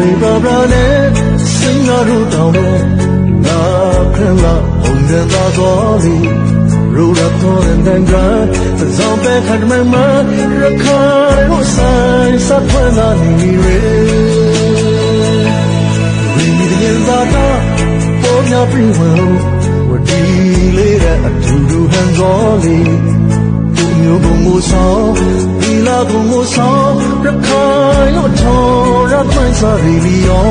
လေးပါပါနဲ့စင်ရတို့တောင်းတော့ငါခရလာဘုံရသာတော်လီရူရတော်တဲ့တန်ကြဇောင်းပဲခတ်မမရခါရိုဆိုင်စပ်ဖွင့်လာနေရဝင်းဒီရင်သာတာပေါ်များပြီးဝဲဝဒီလေးတဲ့အတူတူဟန်တော်လီကိုမျိုးကိုမိုးဆောင်ဒီလာကိုမိုးဆောင်ရခိုင်လို့ထော်ရထွ န်းစားရီလီယော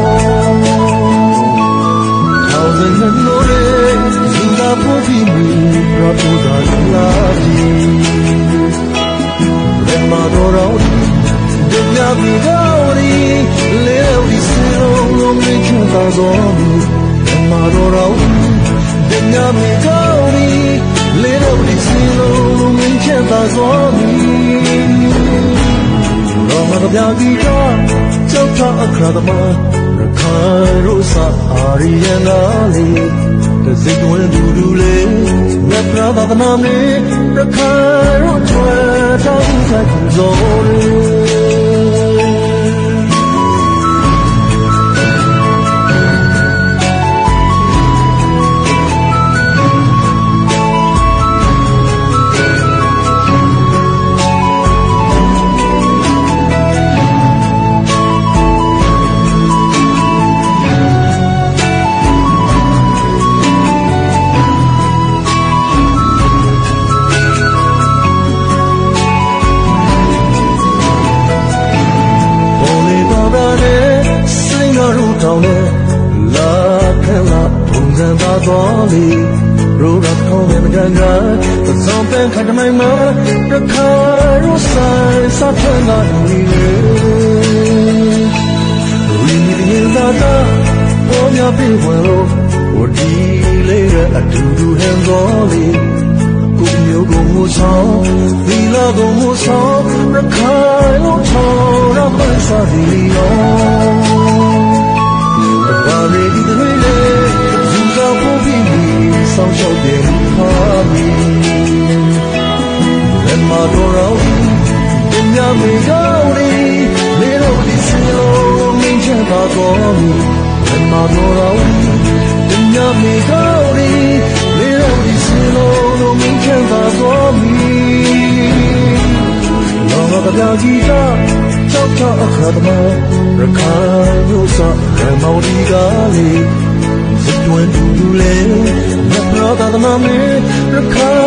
ထောင်တဲ့နိုးလေးဒီလာဖို့ဒီမီရတူတာလာပြီရမတော်တော်ဒီညပြီတော်ရီလေဒီစီလုံးလုံး မင်းချတာတော်မူရမတော်တော်ဒီ သာတော်လီရိုးရခေါင်းနဲ့ကန်ကသစောင်းပန်းခတ်မိုင်မှာရခါရိုးဆိုင်စဖန်လာနေရီမီရင်သာတာပေါ်များပြေဝဲလို့ဝဒီလေးကအတူတူဟန်တော်လီကိုမျိုးကိုမိုးဆောင်သီလာကိုမိုးဆောင်ရခိုင်လို့ထော်ရပန်းစားဒီယော ရမတော်တော်ဒီညမေကောင်းလေးလေလို့ဒီစီလုံးမင်းချမ်းသာတော်မူရမတော်တော်ဒီညမေကောင်းလေးလေလို့ဒီစီလုံးလုံးမင်းချမ်းသာတော်မူလောကပြာကြီးကကြောက်ကြောက်အခါသမားရခိုင်မျိုးစရမောင်ဒီကလေးစစ်တွင်တူတူလေးမပရာသာသနာမေရခို